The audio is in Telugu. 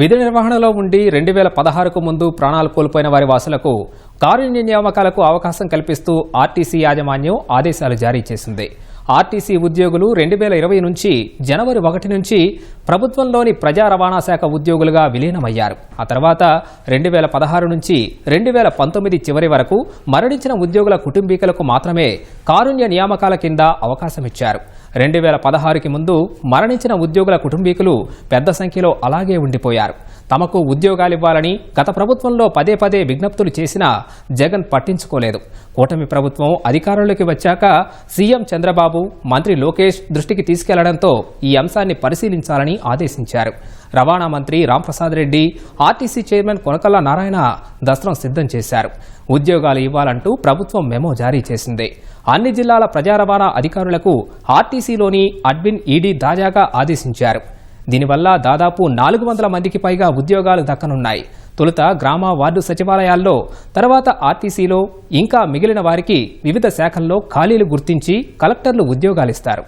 విధి నిర్వహణలో ఉండి రెండు వేల పదహారుకు ముందు ప్రాణాలు కోల్పోయిన వారి వాసులకు కారుణ్య నియామకాలకు అవకాశం కల్పిస్తూ ఆర్టీసీ యాజమాన్యం ఆదేశాలు జారీ చేసింది. ఆర్టీసీ ఉద్యోగులు రెండు వేల ఇరవై నుంచి జనవరి ఒకటి నుంచి ప్రభుత్వంలోని ప్రజా రవాణా శాఖ ఉద్యోగులుగా విలీనమయ్యారు. ఆ తర్వాత రెండు వేల పదహారు నుంచి రెండు వేల పంతొమ్మిది చివరి వరకు మరణించిన ఉద్యోగుల కుటుంబీకులకు మాత్రమే కారుణ్య నియామకాల కింద అవకాశమిచ్చారు. రెండు వేల పదహారుకి ముందు మరణించిన ఉద్యోగుల కుటుంబీకులు పెద్ద సంఖ్యలో అలాగే ఉండిపోయారు. తమకు ఉద్యోగాలివ్వాలని గత ప్రభుత్వంలో పదే పదే విజ్ఞప్తులు చేసినా జగన్ పట్టించుకోలేదు. కూటమి ప్రభుత్వం అధికారంలోకి వచ్చాక సీఎం చంద్రబాబు మంత్రి లోకేష్ దృష్టికి తీసుకెళ్ళడంతో ఈ అంశాన్ని పరిశీలించాలని ఆదేశించారు. రవాణా మంత్రి రాంప్రసాద్ రెడ్డి ఆర్టీసీ చైర్మన్ కొనకల్ల నారాయణ దస్త్రం సిద్ధం చేశారు. ఉద్యోగాలు ఇవ్వాలంటూ ప్రభుత్వం మెమో జారీ చేసింది. అన్ని జిల్లాల ప్రజా రవాణా అధికారులకు ఆర్టీసీలోని అడ్మిన్ ఈడీ తాజాగా ఆదేశించారు. దీనివల్ల దాదాపు నాలుగు వందల మందికి పైగా ఉద్యోగాలు దక్కనున్నాయి. తొలుత గ్రామ వార్డు సచివాలయాల్లో తర్వాత ఆర్టీసీలో ఇంకా మిగిలిన వారికి వివిధ శాఖల్లో ఖాళీలు గుర్తించి కలెక్టర్లు ఉద్యోగాలిస్తారు.